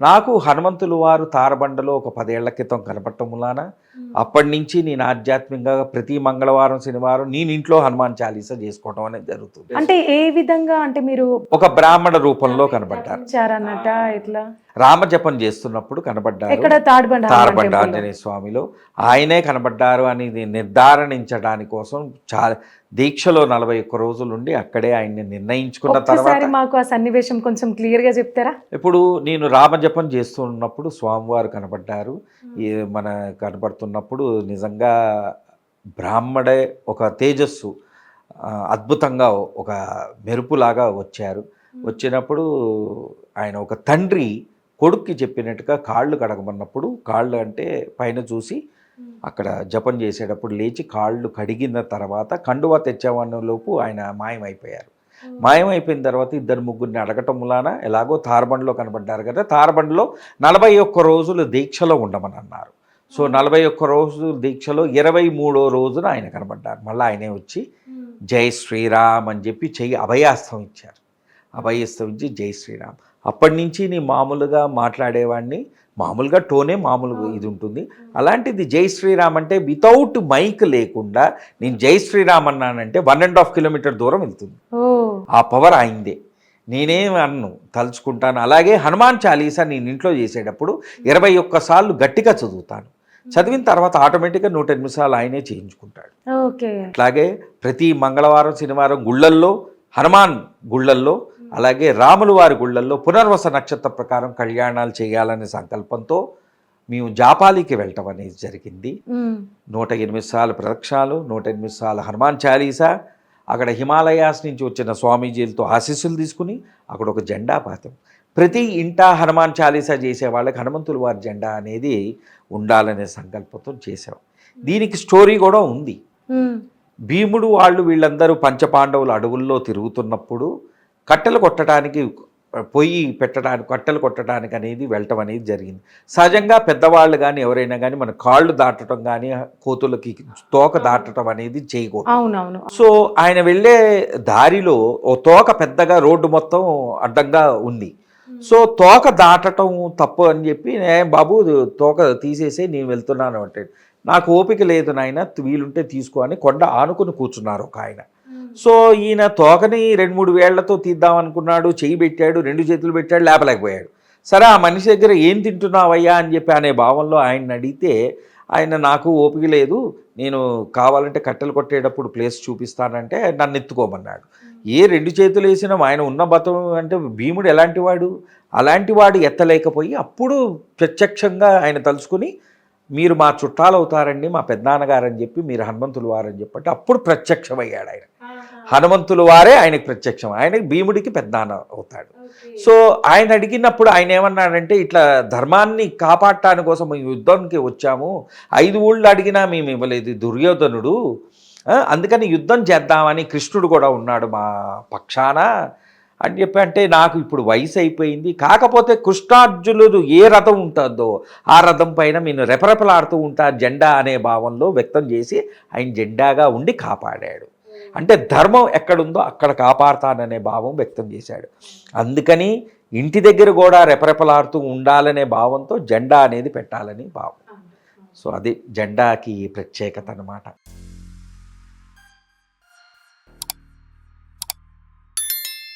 నాకు హనుమంతులు వారు తారబండలో ఒక పదేళ్ళ క్రితం కనపడటం వలన అప్పటి నుంచి నేను ఆధ్యాత్మికంగా ప్రతి మంగళవారం శనివారం నేను ఇంట్లో హనుమాన్ చాలీసా చేసుకోవడం అనేది జరుగుతుంది. అంటే ఏ విధంగా అంటే మీరు ఒక బ్రాహ్మణ రూపంలో కనబడ్డారు ఇట్లా రామజపం చేస్తున్నప్పుడు కనబడ్డారు. తాడిబండ? ఆంజనేయ స్వామిలో. ఆయనే కనబడ్డారు అని నిర్ధారణించడాని కోసం చాలా దీక్షలో నలభై ఒక్క రోజులు ఉండి అక్కడే ఆయన్ని నిర్ణయించుకున్న తర్వాత మాకు ఆ సన్నివేశం కొంచెం క్లియర్గా చెప్తారా? ఇప్పుడు నేను రామజపం చేస్తున్నప్పుడు స్వామివారు కనబడ్డారు. ఈ మన కనబడుతున్నప్పుడు నిజంగా బ్రాహ్మడే ఒక తేజస్సు అద్భుతంగా ఒక మెరుపులాగా వచ్చారు. వచ్చినప్పుడు ఆయన ఒక తండ్రి కొడుక్కి చెప్పినట్టుగా కాళ్ళు కడగమన్నప్పుడు కాళ్ళు అంటే పైన చూసి అక్కడ జపం చేసేటప్పుడు లేచి కాళ్ళు కడిగిన తర్వాత కండువా లోపు ఆయన మాయమైపోయారు. మాయమైపోయిన తర్వాత ఇద్దరు ముగ్గురిని అడగటం వలన ఎలాగో తారబండ్లో కనబడ్డారు కదా తారబండ్లో నలభై ఒక్క రోజులు దీక్షలో ఉండమని అన్నారు. సో నలభై ఒక్క రోజు దీక్షలో ఇరవై మూడో రోజున ఆయన కనబడ్డారు. మళ్ళీ ఆయనే వచ్చి జై శ్రీరామ్ అని చెప్పి చెయ్యి అభయాస్తం ఇచ్చారు. అభయస్తం ఇచ్చి జై శ్రీరామ్. అప్పటి నుంచి నేను మామూలుగా మాట్లాడేవాడిని మామూలుగా టోనే మామూలుగా ఇది ఉంటుంది అలాంటిది జై శ్రీరామ్ అంటే వితౌట్ మైక్ లేకుండా నేను జై శ్రీరామ్ అన్నానంటే వన్ అండ్ హాఫ్ కిలోమీటర్ దూరం వెళ్తుంది. ఆ పవర్ అయిందే. నేనేం అన్ను తలుచుకుంటాను. అలాగే హనుమాన్ చాలీసా నేను ఇంట్లో చేసేటప్పుడు ఇరవై ఒక్కసార్లు గట్టిగా చదువుతాను. చదివిన తర్వాత ఆటోమేటిక్గా నూట ఎనిమిది సార్లు ఆయనే చేయించుకుంటాడు. ఓకే. అట్లాగే ప్రతి మంగళవారం శనివారం గుళ్ళల్లో హనుమాన్ గుళ్ళల్లో అలాగే రాముల వారి గుళ్ళల్లో పునర్వస నక్షత్ర ప్రకారం కళ్యాణాలు చేయాలనే సంకల్పంతో మేము జాపాలికి వెళ్ళటం అనేది జరిగింది. నూట ఎనిమిది సార్లు ప్రదక్షిణాలు నూట ఎనిమిది సార్లు హనుమాన్ చాలీసా అక్కడ హిమాలయాస్ నుంచి వచ్చిన స్వామీజీలతో ఆశీస్సులు తీసుకుని అక్కడ ఒక జెండా పాతం ప్రతి ఇంటా హనుమాన్ చాలీసా చేసే వాళ్ళకి హనుమంతుల వారి జెండా అనేది ఉండాలనే సంకల్పంతో చేసాం దీనికి స్టోరీ కూడా ఉంది. భీముడు వాళ్ళు వీళ్ళందరూ పంచపాండవులు అడవుల్లో తిరుగుతున్నప్పుడు కట్టెలు కొట్టడానికి పొయ్యి పెట్టడానికి కట్టెలు కొట్టడానికి అనేది వెళ్ళటం అనేది జరిగింది. సహజంగా పెద్దవాళ్ళు కానీ ఎవరైనా కానీ మన కాళ్ళు దాటడం కానీ కోతులకి తోక దాటడం అనేది చేయకూడదు. అవునవును. సో ఆయన వెళ్ళే దారిలో ఓ తోక పెద్దగా రోడ్డు మొత్తం అడ్డంగా ఉంది. సో తోక దాటటం తప్పు అని చెప్పి "ఏ బాబు తోక తీసేసి నేను వెళ్తున్నాను అంటే నాకు ఓపిక లేదు నాయన వీలుంటే తీసుకో అని కొండ ఆనుకుని కూర్చున్నారు ఒక ఆయన. సో ఈయన తోకని రెండు మూడు వేళ్ళతో తీద్దాం అనుకున్నాడు చెయ్యి పెట్టాడు రెండు చేతులు పెట్టాడు లేపలేకపోయాడు. సరే ఆ మనిషి దగ్గర ఏం తింటున్నావయ్యా అని చెప్పి అనే భావంలో ఆయన అడిగితే ఆయన నాకు ఓపిక లేదు నేను కావాలంటే కట్టెలు కొట్టేటప్పుడు ప్లేస్ చూపిస్తానంటే నన్ను ఎత్తుకోమన్నాడు. ఏ రెండు చేతులు వేసినా ఆయన ఉన్న బతం అంటే భీముడు ఎలాంటి వాడు అలాంటి వాడు ఎత్తలేకపోయి అప్పుడు ప్రత్యక్షంగా ఆయన తలుచుకుని మీరు మా చుట్టాలు అవుతారండి మా పెద్దనాన్నగారు అని చెప్పి మీరు హనుమంతులు వారని చెప్పంటే అప్పుడు ప్రత్యక్షమయ్యాడు ఆయన. హనుమంతులు వారే ఆయనకి ప్రత్యక్షం. ఆయనకి భీముడికి పెద్దనాన్న అవుతాడు. సో ఆయన అడిగినప్పుడు ఆయన ఏమన్నాడంటే ఇట్లా ధర్మాన్ని కాపాడటాని కోసం మేము యుద్ధానికి వచ్చాము. ఐదు ఊళ్ళు అడిగినా మేము ఇవ్వలేదు దుర్యోధనుడు. అందుకని యుద్ధం చేద్దామని కృష్ణుడు కూడా ఉన్నాడు మా పక్షాన. అని చెప్పి అంటే నాకు ఇప్పుడు వయసు అయిపోయింది. కాకపోతే కృష్ణార్జునుడు ఏ రథం ఉంటుందో ఆ రథం పైన నేను రెపరెపలాడుతూ ఉంటా జెండా అనే భావంలో వ్యక్తం చేసి ఆయన జెండాగా ఉండి కాపాడాడు. అంటే ధర్మం ఎక్కడుందో అక్కడ కాపాడుతాననే భావం వ్యక్తం చేశాడు. అందుకని ఇంటి దగ్గర కూడా రెపరెపలాడుతూ ఉండాలనే భావంతో జెండా అనేది పెట్టాలని భావం. సో అది జెండాకి ప్రత్యేకత అన్నమాట.